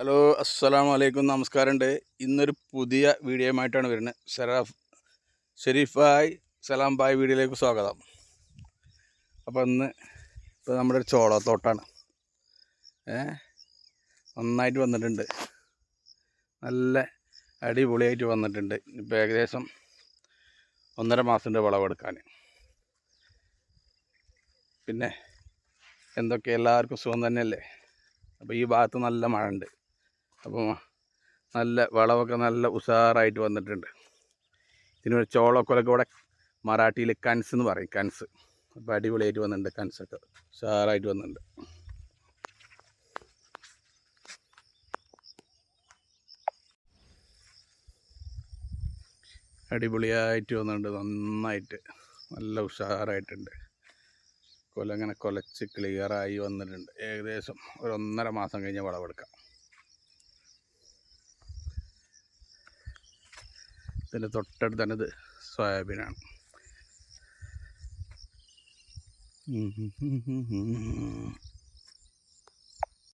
Hello അസ്സലാമു അലൈക്കും നമസ്കാരമുണ്ട്. ഇന്നൊരു പുതിയ വീഡിയോയുമായിട്ടാണ് വരുന്നത്. ഷെറാഫ് ഷെരീഫായ് സലാം ബായ് വീഡിയോയിലേക്ക് സ്വാഗതം. അപ്പോൾ ഇന്ന് ഇപ്പോൾ നമ്മുടെ ഒരു ചോളത്തോട്ടാണ്. ഏ നന്നായിട്ട് വന്നിട്ടുണ്ട്. നല്ല അടിപൊളിയായിട്ട് വന്നിട്ടുണ്ട്. ഇപ്പോൾ ഏകദേശം ഒന്നര മാസത്തിന്റെ വിളവെടുക്കാൻ. പിന്നെ എന്തൊക്കെ? എല്ലാവർക്കും സുഖം തന്നെയല്ലേ? അപ്പോൾ ഈ ഭാഗത്ത് നല്ല മഴ ഉണ്ട് അപ്പോൾ നല്ല വളമൊക്കെ നല്ല ഉഷാറായിട്ട് വന്നിട്ടുണ്ട്. ഇതിന് ചോളക്കൊലൊക്കെ ഇവിടെ മറാഠിയിൽ കൻസ് എന്ന് പറയും കൻസ്. അപ്പോൾ അടിപൊളിയായിട്ട് വന്നിട്ടുണ്ട് കൻസൊക്കെ. ഉഷാറായിട്ട് വന്നിട്ടുണ്ട്. അടിപൊളിയായിട്ട് വന്നിട്ടുണ്ട് നന്നായിട്ട്. നല്ല ഉഷാറായിട്ടുണ്ട്. കൊല ഇങ്ങനെ കൊലച്ച് ക്ലിയറായി വന്നിട്ടുണ്ട്. ഏകദേശം ഒരു ഒന്നര മാസം കഴിഞ്ഞ് വിളവെടുക്കാം ഇതിന്റെ തൊട്ടടുത്ത് തന്നെ ഇത് സോയാബീനാണ്.